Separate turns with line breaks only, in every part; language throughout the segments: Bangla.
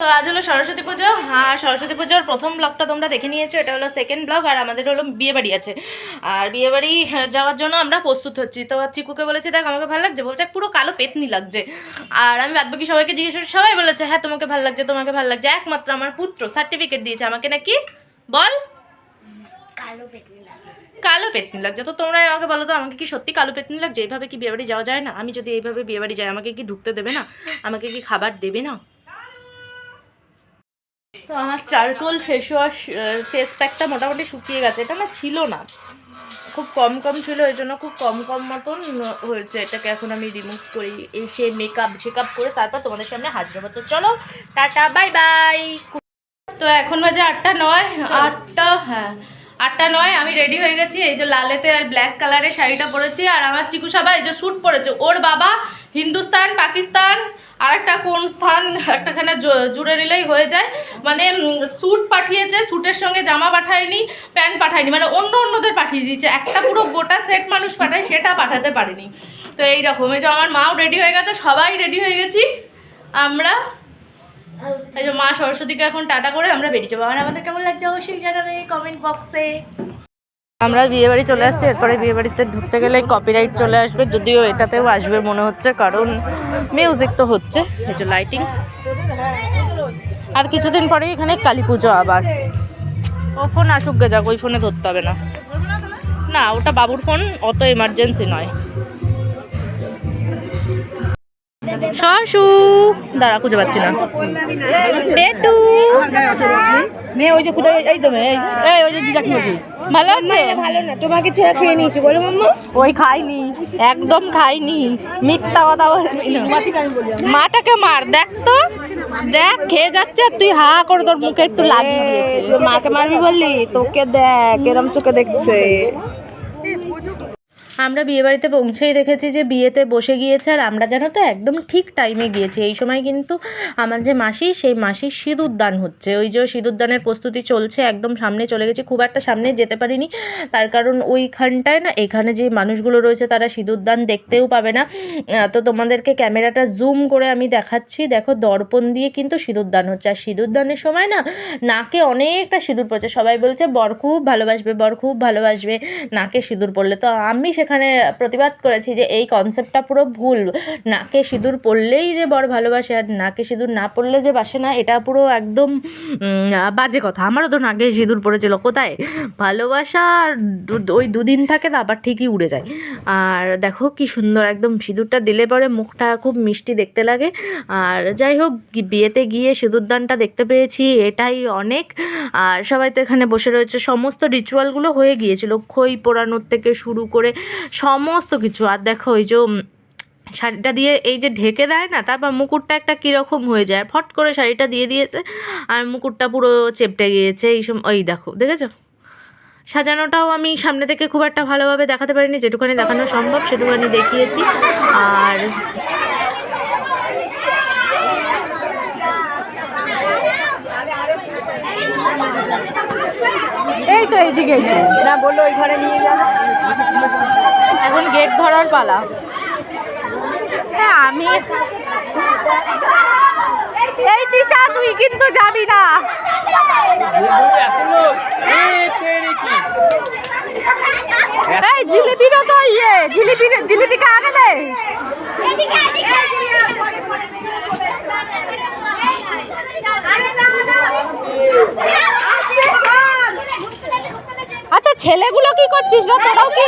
তো আজ হলো সরস্বতী পুজো। আর সরস্বতী পুজোর প্রথম ব্লগটা তোমরা দেখে নিয়েছো এটা হলো সেকেন্ড ব্লগ আর আমাদের হলো বিয়ে বাড়ি আছে। আর বিয়ে বাড়ি হ্যাঁ, যাওয়ার জন্য আমরা প্রস্তুত হচ্ছি। তো চিকুকে বলেছি দেখ আমাকে ভালো লাগছে। বলছে পুরো কালো পেতনি লাগছে। আর আমি বাদবাকি সবাইকে জিজ্ঞেস করছি সবাই বলেছে হ্যাঁ তোমাকে ভালো লাগছে তোমাকে ভালো লাগছে। একমাত্র আমার পুত্র সার্টিফিকেট দিয়েছে আমাকে নাকি? বল।
কালো পেতনি
কালো পেতনি লাগছে। তো তোমরা আমাকে বলো তো আমাকে কি সত্যি কালো পেতনি লাগছে? এইভাবে কি বিয়েবাড়ি যাওয়া যায় না? আমি যদি এইভাবে বিয়েবাড়ি যাই আমাকে কি ঢুকতে দেবে না? আমাকে কি খাবার দেবে না? তো আমার চারকোল ফেস ওয়াশ ফেস প্যাকটা মোটামুটি শুকিয়ে গেছে। এটা না ছিল না। খুব কম কম ছিল, এই জন্য খুব কম কম মতন হয়েছে এটাকে এখন আমি রিমুভ করি। এসে মেকআপ শেকআপ করে তারপর তোমাদের সামনে হাজির হব। তো চলো, টাটা বাই বাই তো এখন বাজে আটটা নয়, আটটা হ্যাঁ আটটা নয়, আমি রেডি হয়ে গেছি। এই যে লালেতে আর ব্ল্যাক কালারের শাড়িটা পরেছি। আর আমার চিকু সাবা এই যে স্যুট পরেছে। ওর বাবা হিন্দুস্তান, পাকিস্তান আর একটা কোন স্থান একটাখানে জুড়ে নিলেই হয়ে যায়। মানে স্যুট পাঠিয়েছে স্যুটের সঙ্গে জামা পাঠায়নি প্যান্ট পাঠায়নি মানে অন্য অন্যদের পাঠিয়ে দিয়েছে। একটা পুরো গোটা সেট মানুষ পাঠায়, সেটা পাঠাতে পারেনি। তো এইরকম, এই যে আমার মাও রেডি হয়ে গেছে, সবাই রেডি হয়ে গেছি। আমরা, এই যে মা সরস্বতীকে এখন টাটা করে আমরা বেরিয়ে যাব। আর আমাদের কেমন লাগছে? অবশ্যই জানাবে কমেন্ট বক্সে আমরা বিয়ে বাড়ি চলে আসছি, এরপরে বিয়ে বাড়িতে ঢুকতে গেলে কপিরাইট চলে আসবে, যদিও এটাতেও আসবে মনে হচ্ছে, কারণ মিউজিক তো হচ্ছে লাইটিং আর কিছুদিন পরে এখানে কালী পুজো আবার। ও ফোন আসুক গে, যাক, ওই ফোনে ধরতে হবে না। না, ওটা বাবুর ফোন অত এমার্জেন্সি নয়। শশু। দাঁড়া খুঁজে পাচ্ছি না।
মেয়ে ওই যে কোথায় এই তো মেয়ে এই- ওই যে দিদা কি
ভালো আছে?
ভালো না তোমাকে ছেড়ে খেয়ে নিয়েছি বলো মাম্মা।
ওই খাইনি একদম খাইনি মিথ্যা কথা বলবি মাটাকে মার দেখ তো। দেখ খেয়ে যাচ্ছে আর তুই হা করে তোর মুখে একটু লাগিয়ে দিয়েছে।
মাকে মারবি বললি? তোকে দেখ এরম চোখে দেখছে।
আমরা বিয়ে বাড়িতে পৌঁছেই দেখেছি যে বিয়েতে বসে গিয়েছে আর আমরা যেন তো একদম ঠিক টাইমে গিয়েছি। এই সময় কিন্তু আমার যে মাসি, সেই মাসির সিঁদুর দান হচ্ছে। ওই যে সিঁদুর দানের প্রস্তুতি চলছে, একদম সামনে চলে গেছি। খুব একটা সামনে যেতে পারিনি। তার কারণ ওইখানটায় না, এখানে যে মানুষগুলো রয়েছে তারা সিঁদুর দান দেখতেও পাবে না। তো তোমাদেরকে ক্যামেরাটা জুম করে আমি দেখাচ্ছি। দেখো, দর্পণ দিয়ে কিন্তু সিঁদুর দান হচ্ছে। আর সিঁদুর দানের সময় না, নাকে অনেকটা সিঁদুর পড়ছে। সবাই বলছে, বর খুব ভালোবাসবে, বর খুব ভালোবাসবে। নাকে সিঁদুর পড়লে তো আমি সেখানে প্রতিবাদ করেছি যে এই কনসেপ্টটা পুরো ভুল। নাকে সিঁদুর পড়লেই যে বর ভালোবাসে আর নাকে সিঁদুর না পড়লে যে বাসে না, এটা পুরো একদম বাজে কথা। আমারও তো নাকে সিঁদুর পড়েছিল, কোথায়? ভালোবাসা ওই দুদিন থাকে তো আবার ঠিকই উড়ে যায়। আর দেখো কি সুন্দর একদম সিঁদুরটা দিলে পরে মুখটা খুব মিষ্টি দেখতে লাগে। আর যাই হোক বিয়েতে গিয়ে সিঁদুরদানটা দেখতে পেয়েছি, এটাই অনেক। আর সবাই তো এখানে বসে রয়েছে। সমস্ত রিচুয়ালগুলো হয়ে গিয়েছিল। খই পোড়ানোর থেকে শুরু করে সমস্ত কিছু। আর দেখো ওই যে শাড়িটা দিয়ে এই যে ঢেকে দেয় না, তারপর মুকুটটা একটা কীরকম হয়ে যায়। ফট করে শাড়িটা দিয়ে দিয়েছে, আর মুকুটটা পুরো চেপটে গিয়েছে। এই সময় ওই দেখো, দেখেছ? সাজানোটাও আমি সামনে থেকে খুব একটা ভালোভাবে দেখাতে পারিনি। যেটুখানি দেখানো সম্ভব সেটুখানি দেখিয়েছি। আর
এই তো এইদিকে না বলল ওই ঘরে নিয়ে যাও
এখন গেট ধরার পালা। হ্যাঁ আমি এই দিশা তুই কিন্তু যাবি না। এই জিলিপিটা তো ইয়ে জিলিপি জিলিপিকে আগে দে ছেলেগুলো কি করছিস না তোরাও কি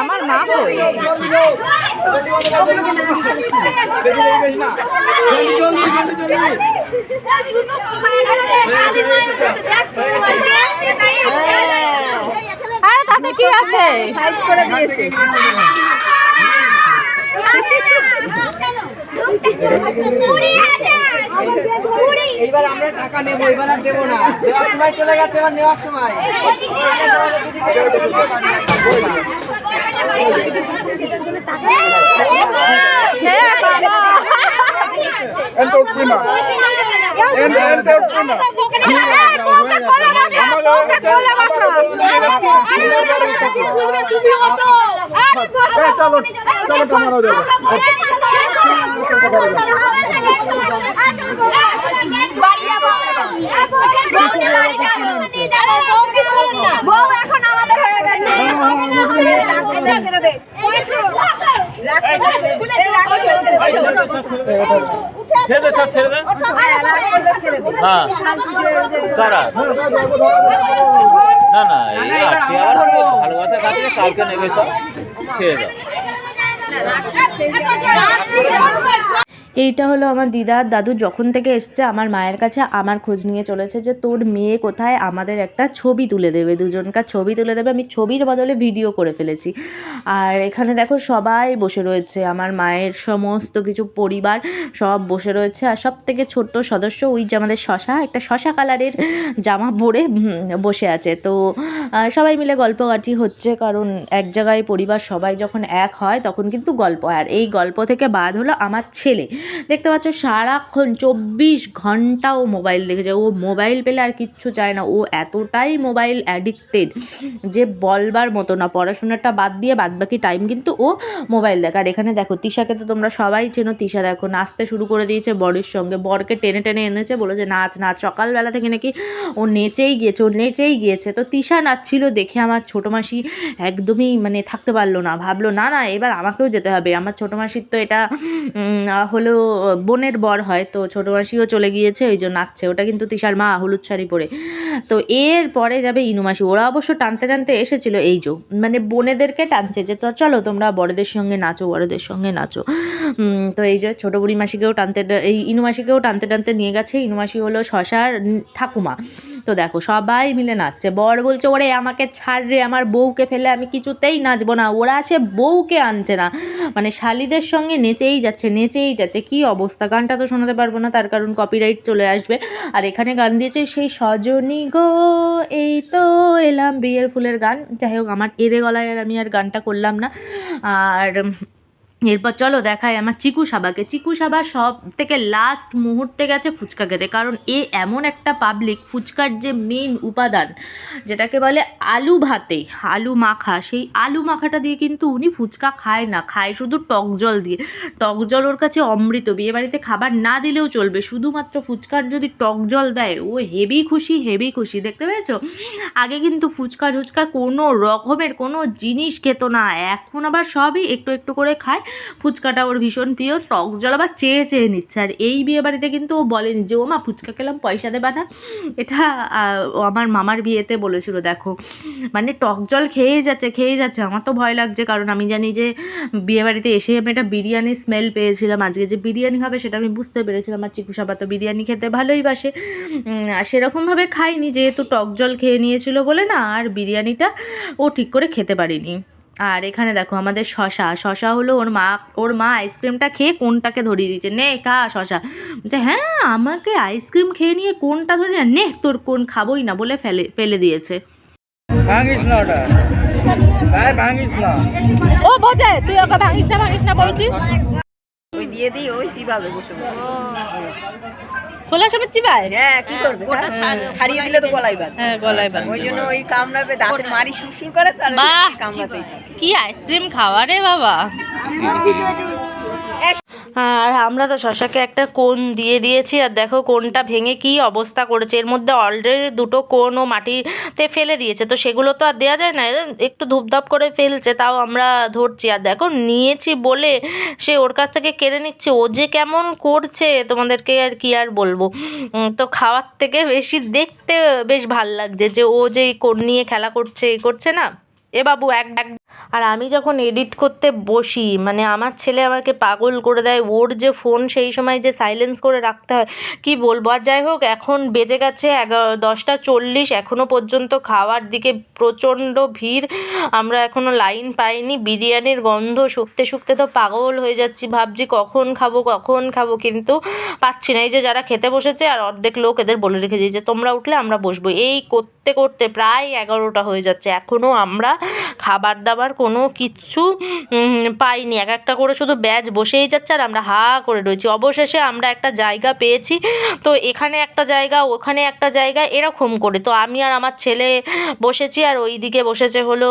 আমার মা
আরে তাতে কি আছে?
সাইজ করে দিয়েছে। এইবার আমরা টাকা নেব এবার আর দেবো না দেওয়ার সময় চলে গেছে এবার নেওয়ার সময়
আমার চলো চলো টানানো যাবে
বউ এখন আমাদের হয়ে গেছে
ছেড়ে দে সব ছেড়ে দে হ্যাঁ কারা না না এই আটকে আবার ভালোবাসা কাছে কালকে নেবে সব। ছেড়ে দাও।
এইটা হলো আমার দিদা। আর দাদু যখন থেকে এসছে, আমার মায়ের কাছে আমার খোঁজ নিয়ে চলেছে যে, তোর মেয়ে কোথায়? আমাদের একটা ছবি তুলে দেবে, দুজনকার ছবি তুলে দেবে। আমি ছবির বদলে ভিডিও করে ফেলেছি। আর এখানে দেখো সবাই বসে রয়েছে। আমার মায়ের সমস্ত কিছু পরিবার সব বসে রয়েছে। আর সব থেকে ছোট্ট সদস্য ওই যে আমাদের শশা, একটা শশা কালারের জামা পরে বসে আছে। তো সবাই মিলে গল্পকাঠি হচ্ছে কারণ এক জায়গায় পরিবার সবাই যখন এক হয়, তখন কিন্তু গল্প। আর এই গল্প থেকে বাদ হলো আমার ছেলে। দেখতে পাচ্ছ সারাক্ষণ চব্বিশ ঘণ্টা ও মোবাইল দেখেছে। ও মোবাইল পেলে আর কিচ্ছু চায় না। ও এতটাই মোবাইল অ্যাডিক্টেড যে বলবার মতো না। পড়াশোনাটা বাদ দিয়ে বাদ বাকি টাইম কিন্তু ও মোবাইল দেখে। আর এখানে দেখো তিশাকে তো তোমরা সবাই চেনো। তিশা দেখো নাচতে শুরু করে দিয়েছে বরের সঙ্গে। বরকে টেনে টেনে এনেছে বলেছে নাচ নাচ। সকালবেলা থেকে নাকি ও নেচেই গিয়েছে ও নেচেই গিয়েছে। তো তিশা নাচছিল দেখে আমার ছোটো মাসি একদমই মানে থাকতে পারল না। ভাবলো না না এবার আমাকেও যেতে হবে। আমার ছোটো মাসির তো এটা উম, হলো বোনের বর হয়, তো ছোটো মাসিও চলে গিয়েছে, ওই জন্য নাচছে। ওটা কিন্তু তিশার মা হলুদ শাড়ি পরে। তো এর পরে যাবে ইনু মাসি। ওরা অবশ্য টানতে টানতে এসেছিল এই যো মানে বোনেদেরকে টানছে যে, তো চলো তোমরা বড়দের সঙ্গে নাচো, বড়দের সঙ্গে নাচো। তো এই যে ছোটো বুড়ি মাসিকেও টানতে এই ইনু মাসিকেও টানতে টানতে নিয়ে গেছে। ইনু মাসি হলো শশার ঠাকুমা। তো দেখো, সবাই মিলে নাচছে। বর বলছে, ওরে, আমাকে ছাড় রে, আমার বউকে ফেলে আমি কিছুতেই নাচবো না। ওরা আছে বউকে আনছে না। মানে শালিদের সঙ্গে নেচেই যাচ্ছে নেচেই যাচ্ছে। কি অবস্থা? গানটা তো শোনাতে পারব না, তার কারণ কপিরাইট চলে আসবে। আর এখানে গান দিয়েছে সেই সজনী গো, এই তো এলাম বিয়ের ফুলের গান। যাই হোক, আমার এরে গলায় আর আমি আর গানটা করলাম না। আর এরপর চলো দেখায় আমার চিকু সাবাকে। চিকু সাবা সব থেকে লাস্ট মুহূর্তে গেছে ফুচকা খেতে। কারণ এ এমন একটা পাবলিক ফুচকার যে মেইন উপাদান, যেটাকে বলে আলু ভাতে, আলু মাখা। সেই আলু মাখাটা দিয়ে কিন্তু উনি ফুচকা খায় না, খায় শুধু টক জল দিয়ে। টক জল ওর কাছে অমৃত। বিয়ে বাড়িতে খাবার না দিলেও চলবে। শুধুমাত্র ফুচকার যদি টক জল দেয়, ও হেভি খুশি হেভি খুশি। দেখতে পেয়েছ? আগে কিন্তু ফুচকা টুচকা কোনো রকমের কোনো জিনিস খেত না। এখন আবার সবই একটু একটু করে খায়। ফুচকাটা ওর ভীষণ প্রিয়, টক জল আবার চেয়ে চেয়ে নিচ্ছে। আর এই বিয়ে বাড়িতে কিন্তু ও বলেনি যে, ও মা, ফুচকা খেলাম, পয়সা দেবা না। এটা আমার মামার বিয়েতে বলেছিল, দেখো মানে টক জল খেয়েই যাচ্ছে খেয়েই যাচ্ছে। আমার তো ভয় লাগছে, কারণ আমি জানি যে বিয়ে বাড়িতে এসে আমি একটা বিরিয়ানি স্মেল পেয়েছিলাম। আজকে যে বিরিয়ানি হবে সেটা আমি বুঝতে পেরেছিলাম। আর চিকু সাবা তো বিরিয়ানি খেতে ভালোই বাসে। আর সেরকমভাবে খাইনি যেহেতু টক জল খেয়ে নিয়েছিল বলে না, আর বিরিয়ানিটা ও ঠিক করে খেতে পারিনি। আর এখানে দেখো আমাদের শশা। শশা হলো ওর মা ওর মা আইসক্রিমটা খেয়ে কোনটাকে ধরিয়ে দিয়েছে? নে খা শশা। বলছে হ্যাঁ আমাকে আইসক্রিম খেয়ে নিয়ে কোনটা ধরে না নে তোর কোন খাবোই না বলে ফেলে ফেলে দিয়েছে।
ভাঙিস না ওটা। তাই ভাঙিস না।
ও বোঝে তুই ওকে ভাঙিস না ভাঙিস না বলছিস?
ওই দিয়ে দিই ওই চিবাবে বসে বসে।
খোলার সময় চিবায়?
হ্যাঁ কি করবে? তা? ছাড়িয়ে দিলে তো গলায় বাদ
হ্যাঁ গলায় বাঁধ
ওই জন্য ওই কামড়াবে দাঁতে মারি সুরসুর করে তার
বাহ!
কামড়াতেই
কি আইসক্রিম খাওয়া রে বাবা? আর আমরা তো শশাকে একটা কোন দিয়ে দিয়েছি, আর দেখো কোনটা ভেঙে কি অবস্থা করেছে। এর মধ্যে অলরেডি দুটো কোন ও মাটিতে ফেলে দিয়েছে, তো সেগুলো তো আর দেওয়া যায় না। একটু ধূপধাপ করে ফেলছে, তাও আমরা ধরছি। আর দেখো নিয়েছি বলে সে ওর কাছ থেকে কেড়ে নিচ্ছে। ও যে কেমন করছে, তোমাদেরকে আর কি আর বলব। তো খাওয়ার থেকে বেশি দেখতে বেশ ভালো লাগছে যে ও যে কোন নিয়ে খেলা করছে এই করছে না। এ বাবু এক এক আর আমি যখন এডিট করতে বসি মানে আমার ছেলে আমাকে পাগল করে দেয়, ওর যে ফোন সেই সময় যে সাইলেন্স করে রাখতে হয়, কী বলব? আর যাই হোক, এখন বেজে গেছে এগারো দশটা চল্লিশ এখনও পর্যন্ত খাওয়ার দিকে প্রচণ্ড ভিড়। আমরা এখনও লাইন পাইনি, বিরিয়ানির গন্ধ শুকতে শুকতে তো পাগল হয়ে যাচ্ছি, ভাবছি কখন খাব কখন খাব, কিন্তু পাচ্ছি না। এই যে যারা খেতে বসেছে আর অর্ধেক লোক এদের বলে রেখেছি যে, তোমরা উঠলে আমরা বসবো। এই করতে করতে প্রায় এগারোটা হয়ে যাচ্ছে। এখনও আমরা খাবার দাবার কোনো কিচ্ছু পাইনি। এক একটা করে শুধু ব্যাচ বসেই যাচ্ছে আর আমরা হা করে রয়েছি। অবশেষে আমরা একটা জায়গা পেয়েছি। তো এখানে একটা জায়গা, ওখানে একটা জায়গা, এরকম করে। তো আমি আর আমার ছেলে বসেছি আর ওই দিকে বসেছে হলো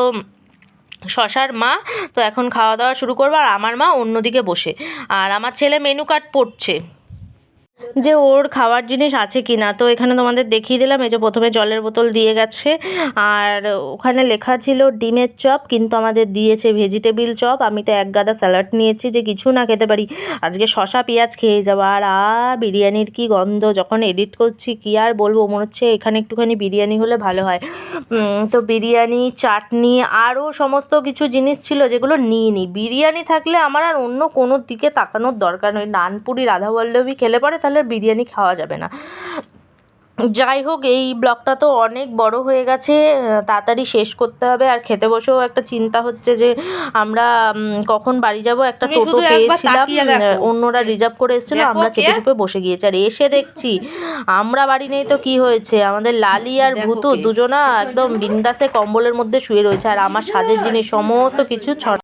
শশার মা। তো এখন খাওয়া দাওয়া শুরু করব আর আমার মা অন্যদিকে বসে। আর আমার ছেলে মেনু কার্ড পড়ছে। যে ওর খাওয়ার জিনিস আছে কি না তো এখানে তোমাদের দেখিয়ে দিলাম, এই যে প্রথমে জলের বোতল দিয়ে গেছে, আর ওখানে লেখা ছিল ডিমের চপ, কিন্তু আমাদের দিয়েছে ভেজিটেবিল চপ। আমি তো এক গাদা স্যালাড নিয়েছি যে কিছু না খেতে পারি। আজকে শশা পেঁয়াজ খেয়ে যাব। আর আ, বিরিয়ানির কি গন্ধ, যখন এডিট করছি কি আর বলব, মনে হচ্ছে এখানে একটুখানি বিরিয়ানি হলে ভালো হয়। তো বিরিয়ানি, চাটনি আরও সমস্ত কিছু জিনিস ছিল যেগুলো নিয়ে নিই বিরিয়ানি থাকলে আমার আর অন্য কোনো দিকে তাকানোর দরকার নয়। নানপুরি, রাধাবল্লভী খেলে পরে তাহলে আর বিরিয়ানি খাওয়া যাবে না। যাই হোক এই ব্লগটা তো অনেক বড় হয়ে গেছে তাড়াতাড়ি শেষ করতে হবে। আর খেতে বসেও একটা চিন্তা হচ্ছে যে আমরা কখন বাড়ি যাব? একটা টোটো পেয়েছিলাম অন্যরা রিজার্ভ করে এসেছিল আমরা চেপে চুপে বসে গিয়েছি। আর এসে দেখছি আমরা বাড়ি নেই তো কি হয়েছে? আমাদের লালি আর ভূতু দুজনা একদম বিন্দাসে কম্বলের মধ্যে শুয়ে রয়েছে। আর আমার সাজের জিনিস সমস্ত কিছু ছট